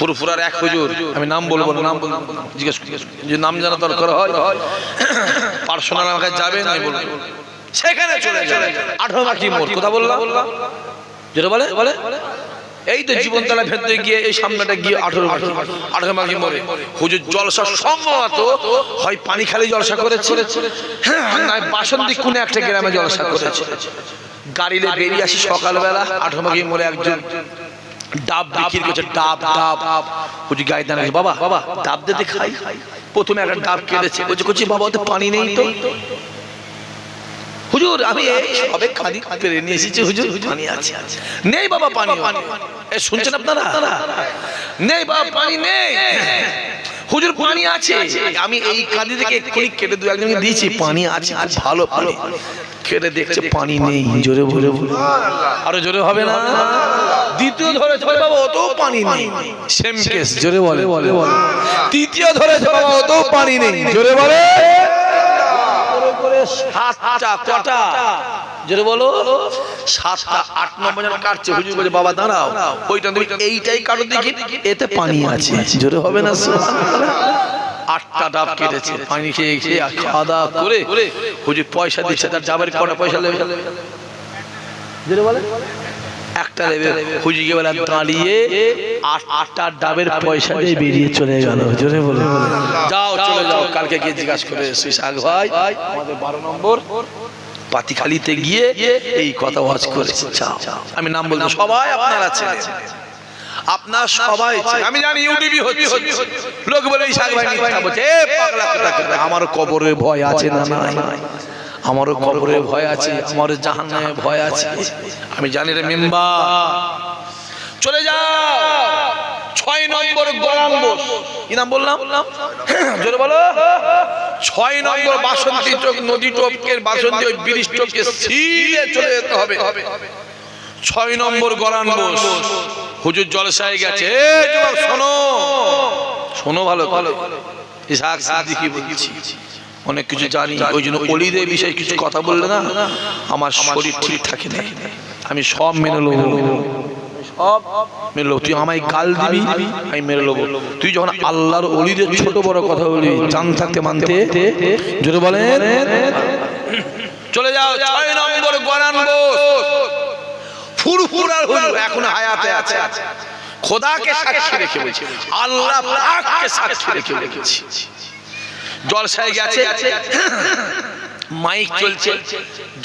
ফুরফুরার এক হুজুর। আমি নাম বলব না নাম। জিজ্ঞেস জিজ্ঞেস যে নাম জানা দরকার হয় পার্সোনাল আমাকে যাবেন আমি বলব। সেখানে চলে যাবে। আঠারো মাটি মোড় কথা বললাম? যেটা বলে? বলে? এই তো জীবনতলা ভেতরে গিয়ে এই সামনেটা গিয়ে আঠারো আঠারো মাটি মোড়ে হুজুর জলসা সম্ভবত হয় পানি খালি জলসা করেছে। হ্যাঁ বাসন্তী কোন একটা গ্রামে জলসা করেছে। গাড়িতে বেরিয়ে আসি সকালবেলা আঠারো মাটি মোড়ে একজন। ডাব বিক্রি করছে ডাব ডাব কুচি গায়ে দাঁড়িয়ে বাবা বাবা ডাব দিতে খাই প্রথমে একটা ডাব কেটেছে। বলছে কুচি বাবা ওতে পানি নেই তো। হুজুর আমি সবে খালি পেরে নিয়ে এসেছি হুজুর। পানি আছে নেই বাবা পানি। এ শুনছেন আপনারা? নেই। বাবা পানি নেই। হুজুর পানি আছে। আমি এই কাঁদি থেকে এক্ষুনি কেটে দু একজনকে দিয়েছি। পানি আছে খুব ভালো পানি। কেটে দেখছে পানি নেই। জোরে বলে বলে। আরও জোরে হবে না? দ্বিতীয় ধরে ধরে বাবা অত পানি নেই। সেম কেস জোরে বলে। বলে। তৃতীয় ধরে বাবা অত পানি নেই। জোরে বলে। সাতটা সাতটা আট নম্বর কাটছে। হুজুর বলে বাবা দেখি এতে পানি আছে। জোরে হবে না? আটটা ডাব কেটেছে, পানি খেয়ে খেয়ে খাওয়া দাওয়া করে পয়সা দিচ্ছে, তার যাবার কটা পয়সা লেবে? জোরে বলে। একটা বেলা দাঁড়িয়ে আটটা ডাবের পয়সা দিয়ে বেরিয়ে চলে গেল। জোরে বলে যাও চলে যাও কালকে গিয়ে জিজ্ঞাসা করে সুইস আগ ভাই। আমাদের বারো নম্বর পাতিখালিতে গিয়ে এই কথা ওয়াজ করেছে। আমি নাম বলব সবাই আপনার আছে আপনার সবাই আমি জানি ইউটিউবই হচ্ছে। লোক বলে এই শাক ভাই। আমারও কবরের ভয় আছে না নাই? আমারও কবরের ভয় আছে আমারও জাহান্নামে ভয় আছে। আমি জানি রে মেম্বা। চলে যা ছয় নম্বর গোলাম বোস। কি নাম বললাম? জোরে বলো। ছয় নম্বর বাসন্তী চোখ নদী টোপকে বাসন্তী ওই ব্রিজ টোপকে ছিঁড়ে চলে যেতে হবে। ছয় নম্বর গরান বোস। হুজুর জলসায় গেছে। শোনো। শোনো। ভালো ভালো ইসাক সিদ্দিকি বলছি। অনেক কিছু জানি ওই জন্য অলিদের বিষয়ে কিছু কথা বললে না আমার শরীর ঠিক থাকে না। আমি সব মেনে নেব। সব মেনে নেব। তুই আমায় গাল দিবি আমি মেনে নেব। তুই যখন আল্লাহর অলিদের ছোট বড় কথা বলবি জান থাকতে মানতে বলেন। চলে যাও ছয় নম্বর গরান বোস। ফুরফুরার হুজুর এখন হায়াতে আছে। খোদাকে সাক্ষী রেখে বলছি। আল্লাহ পাককে সাক্ষী রেখে বলেছি। জলসায় গেছে। মাইক চলছে।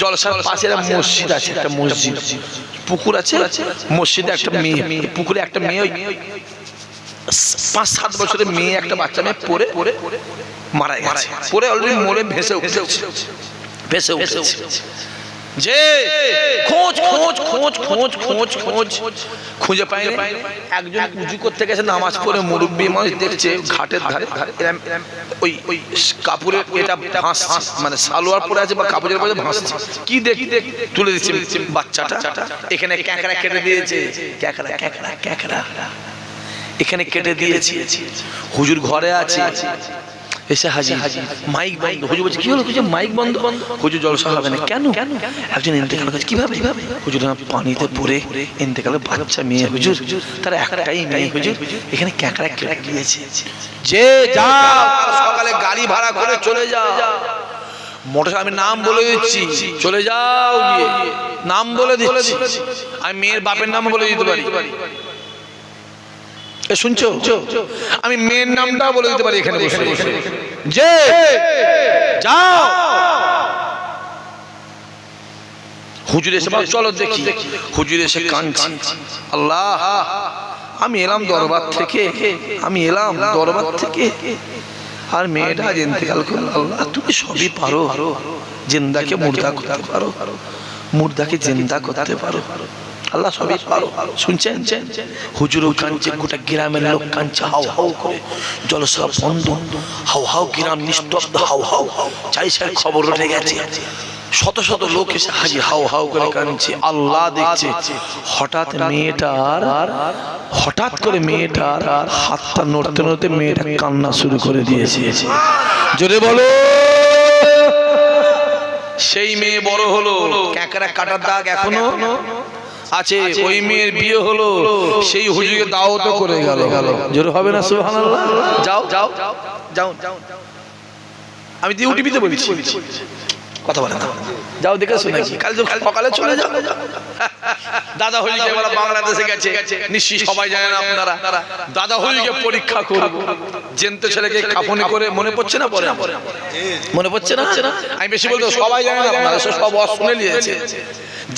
জলসার পাশে একটা মসজিদ আছে একটা মসজিদ। পুকুর আছে? মসজিদে একটা মেয়ে। পুকুরে একটা মেয়ে ওই পাঁচ সাত বছরের মেয়ে একটা বাচ্চা মেয়ে পরে পরে মারা গেছে। পরে অলরেডি মরে ভেসে উঠে ভেসে উঠেছে। যে খোঁজ খোঁজ খোঁজ খোঁজ খোঁজ খোঁজ। খুঁজে পায়নি একজন উজু করতে গেছে নামাজ পড়ে মুরব্বী মানুষ দেখছে ঘাটের ধারে। ওই ওই কাপড়ের এটা ভাঁস মানে সালোয়ার পরে আছে বা কাপড়ের পরে ভাঁসছে কি দেখি দেখ, তুলে দিচ্ছে বাচ্চাটা। এখানে ক্যাঁকড়া কেটে দিয়েছে। ক্যাঁকড়া ক্যাঁকড়া ক্যাঁকড়া। এখানে কেটে দিয়েছে। হুজুর ঘরে আছে। এসে হাজি মাইক বন্ধ। হুজুর বলছে কি হলো? কিছু মাইক বন্ধ? বন্ধ হুজুর জলসা হবে না। কেন? কেন? একজন ইন্তেকাল করেছে। কীভাবে? কীভাবে? হুজুর না পানিতে পড়ে ইন্তেকালের বাচ্চা মেয়ে। হুজুর তার একটাই মেয়ে হুজুর। এখানে ক্যাঁকড়া কেটে গিয়েছে। যে যা সকালে গাড়ি ভাড়া করে চলে যাও। মোটর আমি নাম বলে দিচ্ছি। চলে যাও গিয়ে। নাম বলে দিচ্ছি। আমি মেয়ের বাপের নাম বলে দিতে পারি। শুনছো? আমি মেয়ের নামটা বলে দিতে পারি এখানে বসে। বসে। যে যাও! হুজুর এসে চলো দেখি। হুজুর এসে কাঁদছি। আল্লাহ আমি এলাম দরবার থেকে আমি এলাম দরবার থেকে। আর মেয়েটা আজ ইন্তেকাল করল আল্লাহ তুমি সবই পারো। জিন্দাকে মুর্দা করতে পারো। মুর্দাকে জিন্দা করতে পারো। আল্লাহ সবই পারো। শুনছেন? হুজুরও কাঁদছে গোটা গ্রামের লোক কাঁদছে হাউ হাউ করে। জলসা বন্ধ। হাউ হাউ গ্রাম নিস্তব্ধ হাউ হাউ চাই চাই খবর উঠে গেছে। শত শত লোক এসে হাজির হাউ হাউ করে কাঁদছে আল্লাহ দেখছে। হঠাৎ মেয়েটার, হঠাৎ করে মেয়েটার হাতটা নড়তে নড়তে মেয়েটা কান্না শুরু করে দিয়েছে। জোরে বলো। সেই মেয়ে বড় হলো। ক্যাকড়া কাটার দাগ এখনও। আছে ওই মেয়ের বিয়ে হলো সেই হুজুরকে দাওয়াত করে গেল। জোর হবে না সুবহানাল্লাহ? যাও যাও যাও যাও আমি ডিউটিতে বলছি। কথা বলে যাও দেখে শুনে কাল কাল সকালে চলে যাও। দাদা হলিকে বলা বাংলাদেশে গেছে। নিশ্চয়ই সবাই জানেন আপনারা। দাদা হলিকে পরীক্ষা করব জেনতে ছেলেকে কাফনি করে মনে পড়ছে না পরে? মনে পড়ছে না? আমি বেশি বলতে সবাই জানেন আপনারা সব অস শুনে নিয়েছে।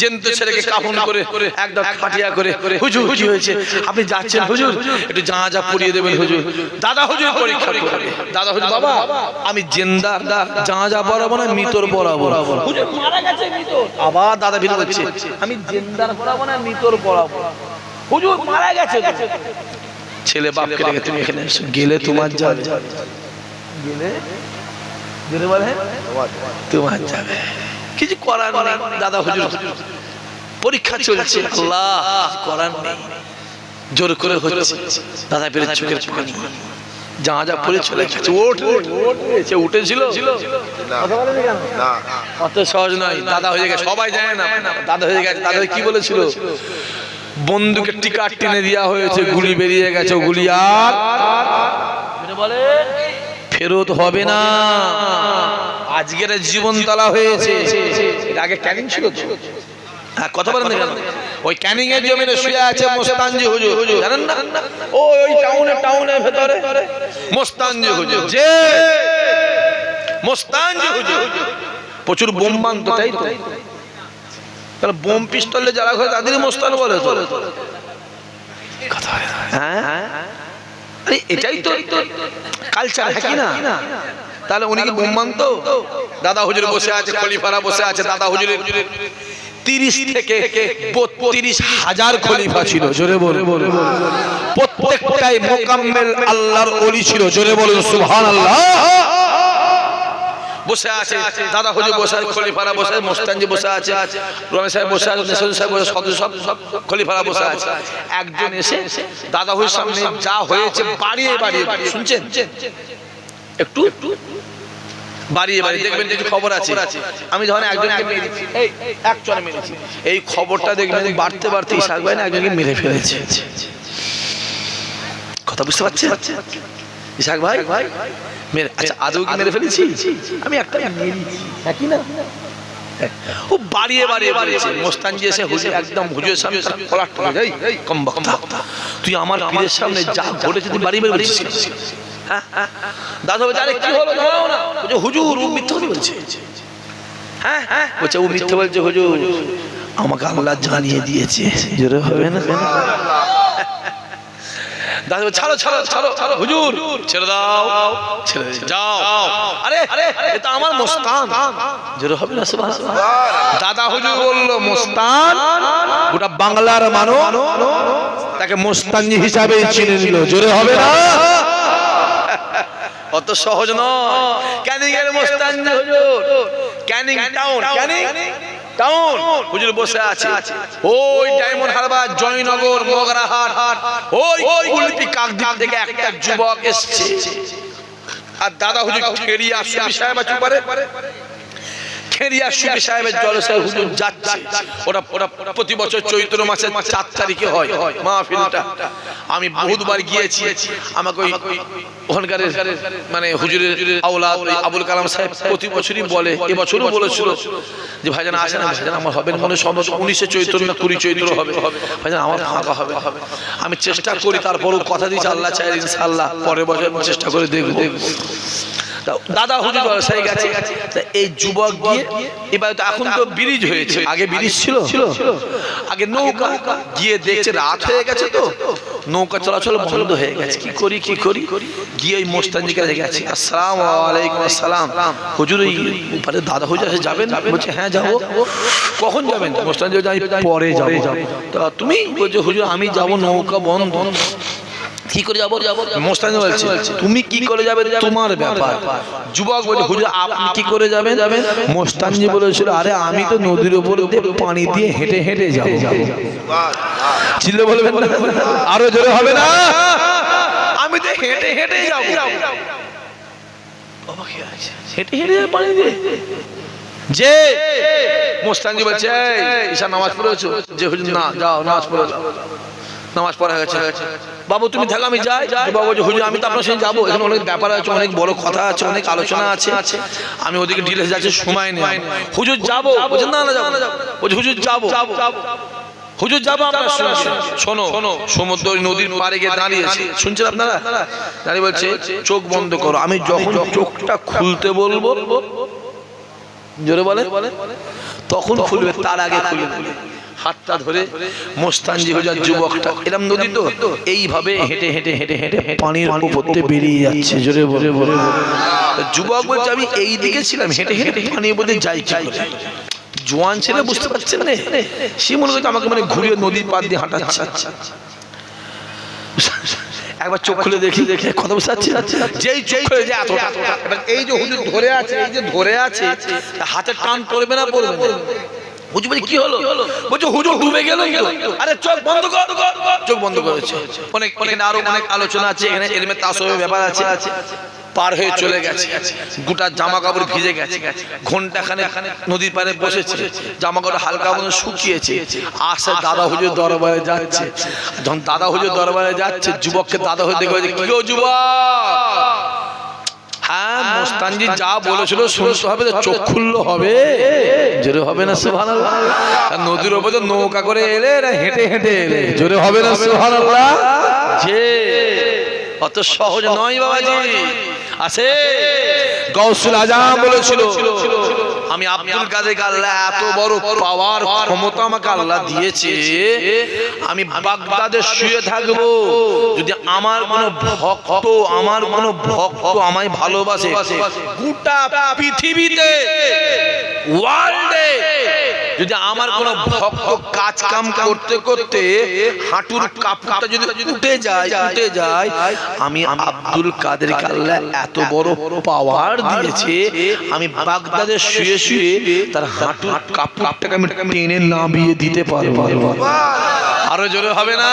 জেনতে ছেলেকে কাফন করে একদম খাটিয়া করে হুজুর কি হয়েছে? আপনি যাচ্ছেন হুজুর? একটু যা যা পরিয়ে দেবেন হুজুর। দাদা হুজুর পরীক্ষা করবে। দাদা হুজুর বাবা আমি জেন্দার যা যা পড়াবো না মিতর পড়াবো। হুজুর মারা গেছে মিতর। আবার দাদা ভিড় করছে। আমি জেন্দার পড়াবো না মিতর পড়াবো। হুজুর মারা গেছে ছেলে বাপকে রেখে তুমি এখানে গেলে তোমার যাবে। গেলে? গেলে বলে? তোমার যাবে। কিছু করার নেই দাদা হুজুর। পরীক্ষা চলছে। আল্লাহ করার নেই। জোর করে হচ্ছে। দাদা পেরে চোখের পানি। যা যা পরে চলে গেছে। ওঠ সে উঠেছিল? অত সহজ নয়। দাদা হয়ে গেছে। সবাই জানে না। দাদা হয়ে গেছে। দাদা কি বলেছিল? বন্দুকের টিকা টেনে দেওয়া হয়েছে। গুলি বেরিয়ে গেছে। গুলি আর বলে ফেরত হবে না। আজকের জীবন তালা হয়েছে। এর আগে ক্যানিং ছিল হ্যাঁ কথা বলেন না কেন? ওই ক্যানিং এর জমিনে শুয়ে আছে মোস্তানজি হুজুর। জানেন না? ও ওই টাউনে টাউনের ভেতরে। মোস্তানজি হুজুর। যে মোস্তানজি হুজুর। প্রচুর বোম বানতো তাই তো? তাহলে বোম পিস্তলে যারা ঘরে তাদেরই মোস্তান বলে তো। কথা হ্যাঁ? আরে এটাই তো কালচার হ্যাঁ কি না? তাহলে উনি কি বোম মানতো দাদা হুজুর বসে আছে খলিফারা বসে আছে দাদা হুজুরের তিরিশ থেকে বত্রিশ হাজার খলিফা ছিল জোরে বলে প্রত্যেকটাই মোকাম্মেল আল্লাহর অলি ছিল জোরে বলুন সুবহান আল্লাহ বসে আছে দাদা হুজুর বসে আছে খলিফারা বসে আছে মোস্তানজি বসে আছে রমেশ সাহেব বসে আছে সাহেব বসে সদস্য সব সব খলিফারা বসে আছে। একজন এসে দাদা হুজুর সামনে যা হয়েছে বাড়িয়ে বাড়িয়ে শুনছেন? একটু? বাড়িয়ে বাড়িয়ে দেখবেন কিছু খবর আছে। আমি যখন একজনকে মেরে দিচ্ছি এই এক চলে মেরেছি। এই খবরটা দেখবেন বাড়তে বাড়তে ইসাক ভাই না একজনকে মেরে ফেলেছে। কথা বুঝতে পারছেন? ইসাক ভাই মেরে আচ্ছা আদৌ কি মেরে ফেলেছি? আমি একটা মেরেছি। না? ও বাড়িয়ে বাড়িয়ে বাড়িয়েছে মোস্তানজি এসে হুজুর একদম হুজুরের সামনে কলার টেনে যাই কম বক্তা। তুই আমার পীরের সামনে যা ঘটেছে তুই বাড়ি বাড়ি হ্যাঁ হ্যাঁ দাদা বলছে আরে কি হলো? না। বলছে হুজুর ও মিথ্যা বলছে। হ্যাঁ হ্যাঁ। বলছে ও মিথ্যা বলছে হুজুর। আমাকে আল্লাহ জানিয়ে দিয়েছে। জোরে হবে না দাদা ছাড়ো ছাড়ো ছাড়ো ছাড়ো হুজুর ছেড়ে দাও ছেড়ে যাও। আরে আরে এটা আমার মোস্তান। জোরে হবে না সুবহানাল্লাহ দাদা হুজুর বলল মোস্তান গোটা বাংলার মানুষ তাকে মোস্তানজি হিসাবে চিনে নিল। জোরে হবে না? অত সহজ নয়। ক্যানিং এর মোস্তানজি হুজুর। ক্যানিং টাউন ক্যানিং টাউন হুজুর বসে আছে। ওই ডায়মন্ড হারবার জয়নগর মগরাহাট ওই কুলপি কাকদ্বীপ থেকে একটা যুবক এসছে। আর দাদা হুজুর খেরিয়া সুবি সাহেব আছে পারে খেরিয়া সুবি সাহেবের জলসায় হুজুর যাচ্ছে। ওটা ওটা প্রতি বছর চৈত্র মাসের চার তারিখে হয় মাহফিলটা। আমি বহুতবার গিয়েছি। আমাকে ওই ওখানকার মানে হুজুরের আওলাদ ওই আবুল কালাম সাহেব প্রতি বছরই বলে। এবছরও বলেছিল যে ভাইজান আসেন ভাইজান আমার হবে মনে সম্ভব উনিশে চৈত্র না কুড়ি চৈত্র হবে। ভাইজান আমার ফাঁকা হবে। আমি চেষ্টা করি তারপরও কথা দিয়েছি আল্লাহ চাই ইনশাআল্লাহ পরের বছর চেষ্টা করে দেখব দেখব। দাদা হুজুর জলসায় গেছে। এই যুবক গিয়ে এবার তো এখন তো ব্রিজ হয়েছে। আগে ব্রিজ ছিল। আগে নৌকা। গিয়ে দেখছে রাত হয়ে গেছে তো। নৌকা চলাচল বন্ধ হয়ে গেছে। কি করি কি করি? গিয়ে ওই মোস্তানজি কাছে গেছে আসসালামু আলাইকুম আসসালাম। হুজুর এই উপরে দাদা হুজুর যাবেন? বলছে হ্যাঁ যাব। কখন যাবেন? আমি পরে যাব। তা তুমি বলছো হুজুর আমি যাব নৌকা বন্ধ। কি করে যাব? মোস্তানি বলছে তুমি কি করে যাবে? তোমার ব্যাপার। যুবক বলে হুজুর আপনি কি করে যাবেন? মোস্তানজি বলেছিল আরে আমি তো নদীর উপর পানি দিয়ে হেঁটে হেঁটে যাব। চিল্লে বলবেন না? আরও জোরে হবে না? আমি তো হেঁটে হেঁটে যাব। অবাক আছে। হেঁটে হেঁটে পানি দিয়ে। যে মোস্তানজি বলছে ঈশা নামাজ পড়েছো? যে হুজুর না যাও নামাজ পড়ে। যাও নামাজ পড়া হয়ে গেছে বাবু তুমি থাকো আমি যাই। বাবু হুজুর আমি তো আপনার সঙ্গে যাব। এখানে অনেক ব্যাপার আছে অনেক বড় কথা আছে অনেক আলোচনা আছে। আছে আমি ওদিকে ডিটেলস যাচ্ছি সময় নেই হুজুর যাব। না না যাব। বলছে হুজুর যাব। হুজুর যাব আমরা শোনো শোনো সমুদ্র নদীর পাড়ে গিয়ে দাঁড়িয়েছে শুনছেন আপনারা? দাঁড়িয়ে বলছে চোখ বন্ধ করো। আমি যখন চোখটা খুলতে বলব জোরে বলে? তখন খুলবে তার আগে খুলবে। হাতটা ধরে মোস্তানজি হুজার যুবকটা। এরম নদী তো? এইভাবে হেঁটে হেঁটে হেঁটে হেঁটে পানির উপরতে বেরিয়ে যাচ্ছে। জোরে বলে। বলে। যুবক বলছে আমি এই দিকে ছিলাম হেঁটে হেঁটে পানির উপরে যাই কি করে জোয়ান ছেলে বুঝতে পারছেন না? সে মনে করছে আমাকে মানে ঘুরিয়ে নদীর পার দিয়ে হাঁটাচ্ছে। একবার চোখ খুলে দেখি দেখে কথা বুঝতে পারছি যেই চোখ খুলে যে এতটা। এই যে হুজুর ধরে আছে এই যে ধরে আছে হাতে টান পড়বে না পড়বে না? হুজুর কি হলো? বলছে হুজুর ডুবে গেল আরে চোখ বন্ধ কর। চোখ বন্ধ করেছে অনেক আরও অনেক আলোচনা আছে এখানে এলমে তাসবের ব্যাপার আছে। পার হয়ে চলে গেছে। গোটা জামা কাপড় ভিজে গেছে। ঘণ্টা খানে নদীর পাড়ে বসেছে। জামা কাপড় হালকা মতো শুকিয়েছে। আসে দাদা হুজুর দরবারে যাচ্ছে। যখন দাদা হুজুর দরবারে যাচ্ছে যুবককে দাদা হুজুর দেখে বলছে, কি গো যুবক? হ্যাঁ মোস্তানজি যা বলেছিল শুনতে হবে তো চোখ খুললো হবে জোরে হবে না আর নদীর ওপরে নৌকা করে এলে হেঁটে হেঁটে এলে। জোরে হবে না সুবহানাল্লাহ। যে অত সহজ নয় বাবাজি। আছে। গৌসুল আজম বলেছিল। আমি আব্দুল কাদের আল্লাহ এত বড় পাওয়ার ক্ষমতা আমাকে আল্লাহ দিয়েছে, আমি বাগদাদে শুয়ে থাকব। যদি আমার কোন ভক্ত, আমার কোন ভক্ত আমায় ভালোবাসে, গোটা পৃথিবীতে ওয়ার্ল্ডে যদি আমার কোন ভক্ত কাজ কাম করতে করতে হাঁটুর কাপড়টা যদি উঠে যায় উঠে যায় আমি আব্দুল কাদের আল্লাহ এত বড় পাওয়ার দিয়েছে আমি বাগদাদে শুয়ে শুয়ে তার হাঁটুর কাপড়টাকে আমি টেনে নামিয়ে দিতে পারব। আরও জোরে হবে না?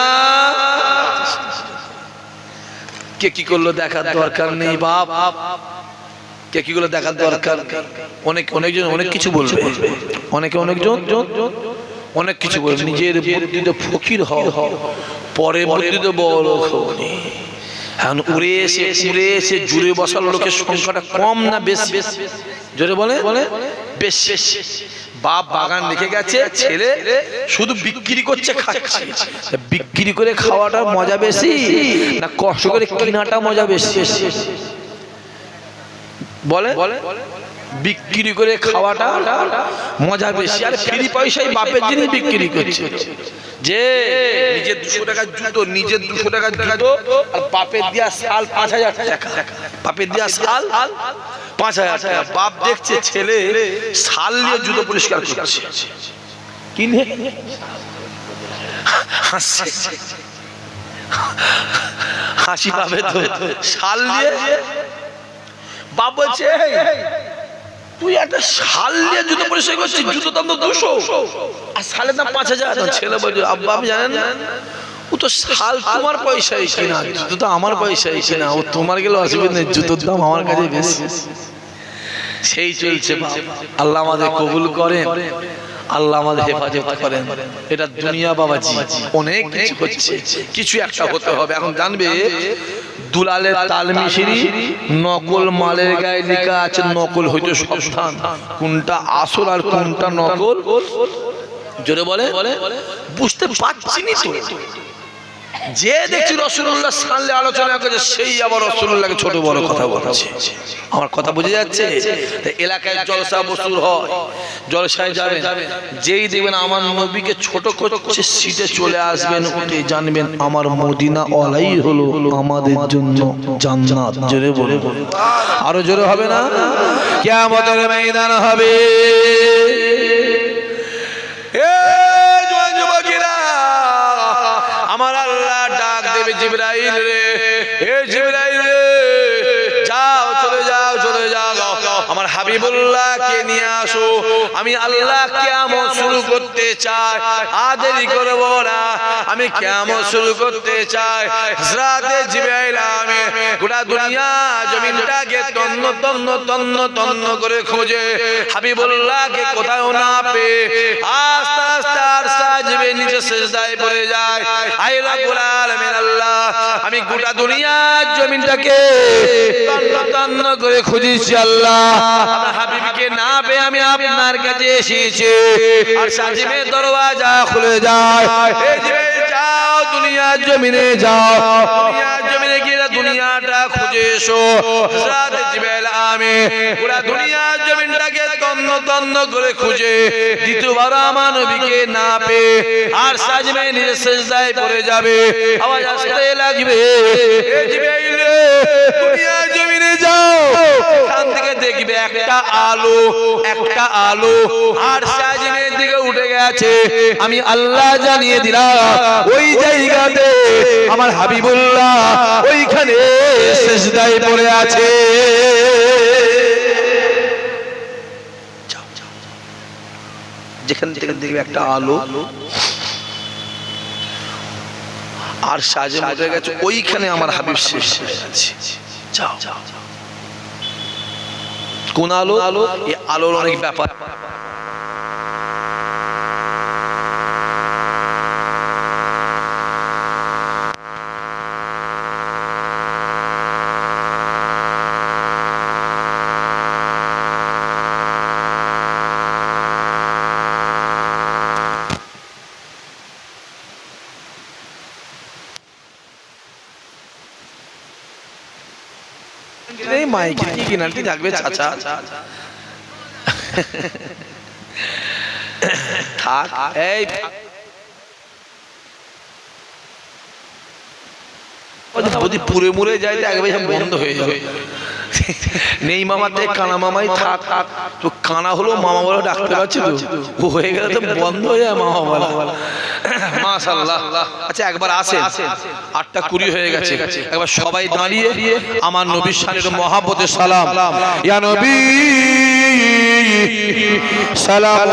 কে কি করল দেখার দরকার নেই বাপ? কে দেখার দরকার। অনেক অনেকজন অনেক কিছু বলবে। অনেকে অনেকজন অনেক কিছু বলবে। নিজের বুদ্ধিতে ফকির হও। পরে বুদ্ধিতে বড় খনি এখন উড়ে এসে উড়ে এসে জুড়ে বসার লোকের সংখ্যাটা কম না বেশি? জোরে বলে বলে। বেশ। বাপ বাগান রেখে গেছে, ছেলে শুধু বিক্রি করছে, খাচ্ছে। বিক্রি করে খাওয়াটা মজা বেশি? না কষ্ট করে কেনাটা মজা বেশি? বলে? বিক্রি করে খাওয়াটা মজা বেশি। আর ফ্রি পয়সায় বাপের জিনিস বিক্রি করছে। যে নিজের দুশো টাকার জুতো, নিজের দুশো টাকা জুতো, আর বাপের দিয়া সাল পাঁচ হাজার টাকা। বাপের দিয়া সাল পাঁচ হাজার টাকা। বাপ দেখছে ছেলে সাল নিয়ে জুতো পরিষ্কার করছে। কিনে? হাসি পাবে তো। শাল দিয়ে বাপ বলছে তুই একটা শাল নিয়ে জুতো পরিষ্কার করছিস জুতো দাম তো দুশো। আর শালের দাম পাঁচ হাজার ছেলে বলছে আব্বা আপনি জানেন না ও তো শাল তোমার পয়সায় কিনা জুতো তো আমার পয়সায় কিনা ও তোমার গেলে অসুবিধা নেই জুতোর দাম আমার কাছে বেশি। সেই চলছে। আল্লাহ আমাদের কবুল করেন। আল্লাহ আমাদের হেফাজত করেন। এটা দুনিয়া বাবাজি অনেক কিছু হচ্ছে। কিছু একটা হতে হবে। এখন জানবে দুলালের তাল মিশিরি নকল মালের গায়ে লেখা আছে নকল হইতে সাবধান কোনটা আসল আর কোনটা নকল? জোরে বলে? বুঝতে পারছি নি তো। যে দেখছি রসুল্লাহ সামনে আলোচনা করে সেই আবার রসুল্লাহকে ছোট বড় কথা বলছে। আমার কথা বুঝে যাচ্ছে? এলাকায় জলসা বসুর হয়, জলসায় যাবেন। যেই দেখবেন আমার নবীকে ছোট করছে, সিটে চলে আসবেন, উঠে জানবেন আমার মদিনা অলাই হলো আমাদের জন্য জান্নাত। জোরে বলে আরও জোরে হবে না? কিয়ামতের ময়দান হবে। হাবিবুল্লাহ আমি আল্লাহ কেমন শুরু করতে চাই। আর দেরি করব না। আমি কেমন শুরু করতে চাই। হযরতে জিবরাইল আমি গোটা দুনিয়া জমিনটাকে তন্ন তন্ন তন্ন তন্ন করে খোঁজে। হাবিবুল্লাহকে কোথাও না পেয়ে আস্তে আস্তে আর সাজবে নিচে সেজদায় পড়ে যায়। আই রব্বুল আলামিন আল্লাহ, আমি গোটা দুনিয়ার জমিনটাকে তন্ন তন্ন করে খুঁজেছি আল্লাহ। হাবিবকে না পেয়ে আমি আপনার কাছে এসেছে। আর সাজিমের দরওয়াজা খুলে যায়। যাও দুনিয়ার জমিনে যাও। দুনিয়ার জমিনে গিয়ে দুনিয়াটা খুঁজে এসো। হযরত জিবরাইল আমি। পুরা দুনিয়ার জমিনটাকে তন্ন তন্ন করে খুঁজে। দ্বিতীয়বার না আর সাজবে নিজে সেজদায় পড়ে যাবে। আওয়াজ আসতে লাগবে। দুনিয়ার জমিনে যাও। এখান থেকে দেখবে একটা আলো একটা আলো। আর সাজনের দিকে উঠে গেছে। আমি আল্লাহ জানিয়ে দিলাম, ওই জায়গাতে আমার হাবিবুল্লাহ ওইখানে সেজদায় পড়ে আছে। যেখান থেকে দেখবে একটা আলো। আর সাজে উঠে গেছে, ওইখানে আমার হাবিব শেষ কোন আলো আলো? এই আলোর অনেক ব্যাপার। এই মাইকের কি কিনারটি থাকবে চাচা? থাক, এই যদি পুরে মুরে যায়, তো একবার বন্ধ হয়ে যাবে। নেই মামাতে কানা মামাই থাক। তো কানা হলো মামা বলে ডাকতে পারছি তো। ও হয়ে গেলে তো বন্ধ হয়ে যায় মামা বলা। মাশাল্লাহ আচ্ছা একবার আসেন। আটটা কুড়ি হয়ে গেছে। একবার সবাই দাঁড়িয়ে আমার নবীর সালের মহাব্বতের সালাম। ইয়া নবী সালাম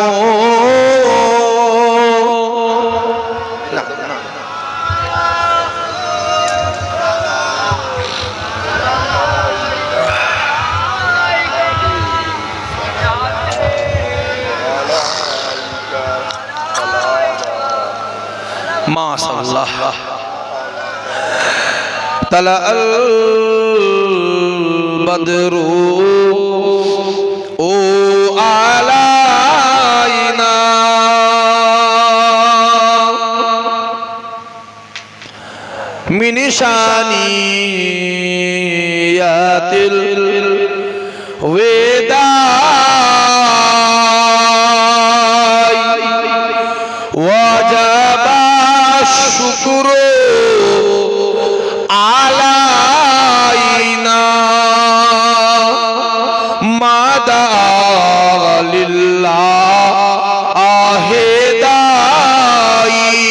ما صلى طلع البدر أو علينا من شانيات الوداع. وجب الشكر علينا مدى لله داعي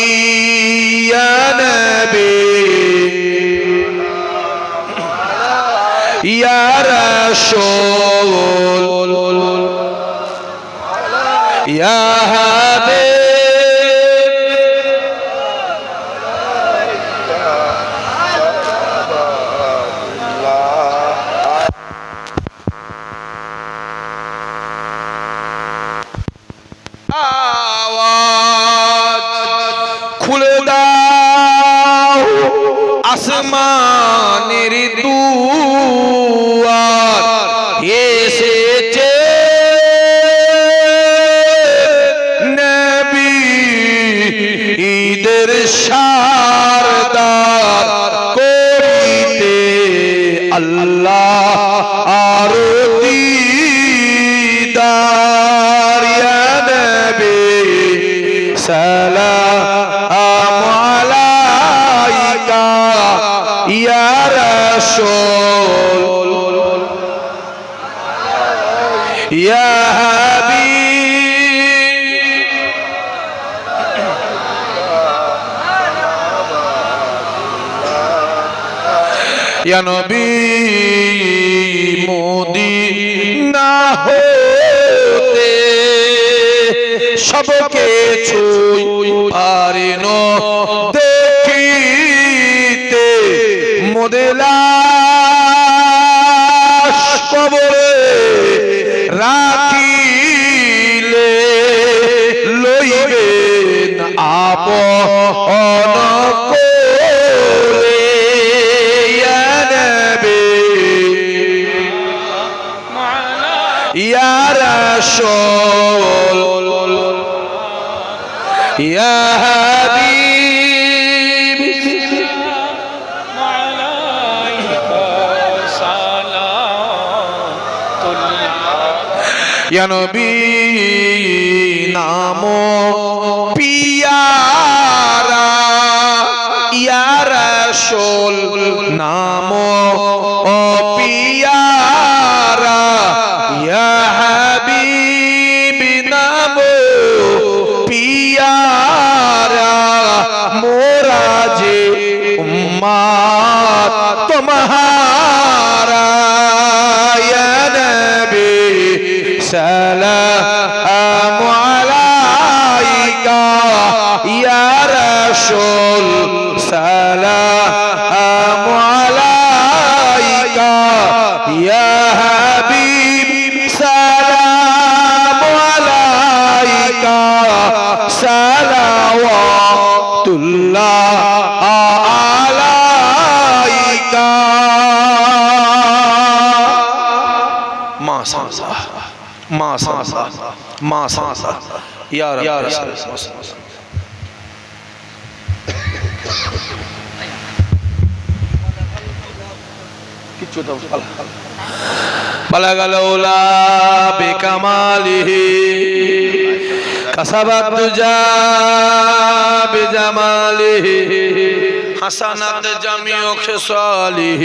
يا نبي يا رسول يا খুলে দাও। আসমানের দুয়ার ইয়া নবী মদিনা হতে সবকে ছুই পারিন ইয়া হাবিব। ইয়া নবী নাম পিয়ারা ইয়া রাসূল সালাম আলাইকা ইয়া হাবিব সালাম আলাইকা সালাওয়াতুল্লাহ আলাইকা মাশাআল্লাহ মাশাআল্লাহ মাশাআল্লাহ ইয়া রাব্বি কিচ্ছু দাও بلغ الأولى بكماله كسب الدجى بجماله حسنت جميع خصاله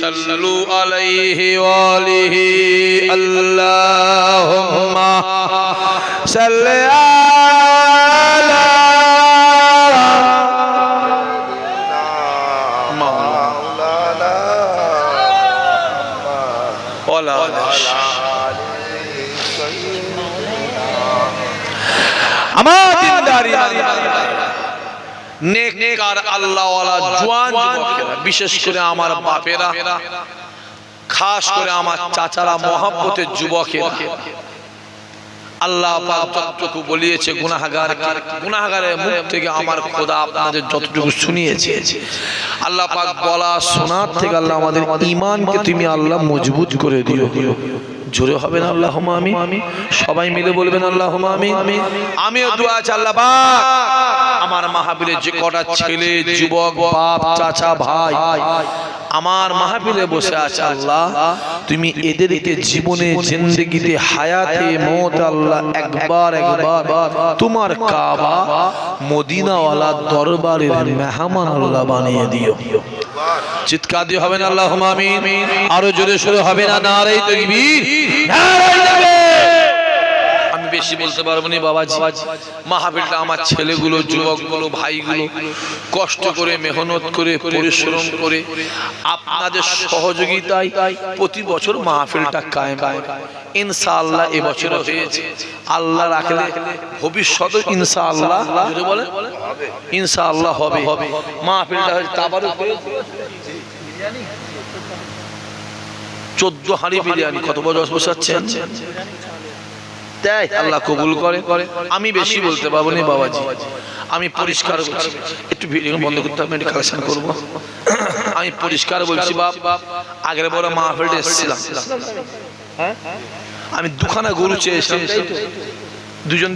صلوا عليه وآله اللهم صل على আমার দিনদারি নেককার আল্লাহওয়ালা জওয়ান যুবকেরা বিশেষ করে আমার বাপেরা খাস করে আমার চাচারা মহাব্বতের যুবকেরা। আল্লাহ যতটুকু বলিয়েছে গুনাহগার গুনাহগারের মুখ থেকে আমার খোদা আপনাদের যতটুকু শুনিয়েছে। আল্লাহ পাক বলা শোনার থেকে আল্লাহ আমাদের ঈমানকে তুমি আল্লাহ মজবুত করে দিও। জোরে হবে না আল্লাহ আমি সবাই মিলে বলবেন আল্লাহ আমি আমিও দোয়া আল্লাহ আমার মাহাবীরের যে কটা ছেলে, যুবক, বাপ, চাচা, ভাই আমার মাহফিলে বসে আছে আল্লাহ, তুমি এদেরকে জীবনে, জিন্দগিতে, হায়াতে, মত আল্লাহ, একবার একবার, তোমার কাবা মদিনাওয়ালা দরবারের মেহমান আল্লাহ বানিয়ে দিও। চিৎকার দিয়ে হবে না আল্লাহ আমিন। আরও জোরে সোরে হবে না নারাই তকবীর। নারাই আমি বেশি বলতে পারব না, বাবাজি। মাহফিলটা আমার ছেলেগুলো, যুবকগুলো, ভাইগুলো, কষ্ট করে, মেহনত করে, পরিশ্রম করে, আপনাদের সহযোগিতায় প্রতি বছর মাহফিলটা কায়েম ইনশাআল্লাহ এবছর হয়েছে। আল্লাহ রাখলে ভবিষ্যতে ইনশাআল্লাহ বলে ইনশাআল্লাহ হবে। হবে মাহফিলটা হয়েছে তাবারও চোদ্দ হাঁড়ি বিরিয়ানি। কত বছর বসাচ্ছেন দেয় আল্লাহ কবুল করে। আমি বেশি বলতে পারব না বাবাজি। আমি পরিষ্কার বলছি। একটু ভিডিও বন্ধ করতে হবে একটু কালেকশন করব। আমি পরিষ্কার বলছি বাপ। আগের বড় মাহফিলটা এসেছিলাম। আমি দুখানা গরু চেয়েছিলাম দুজন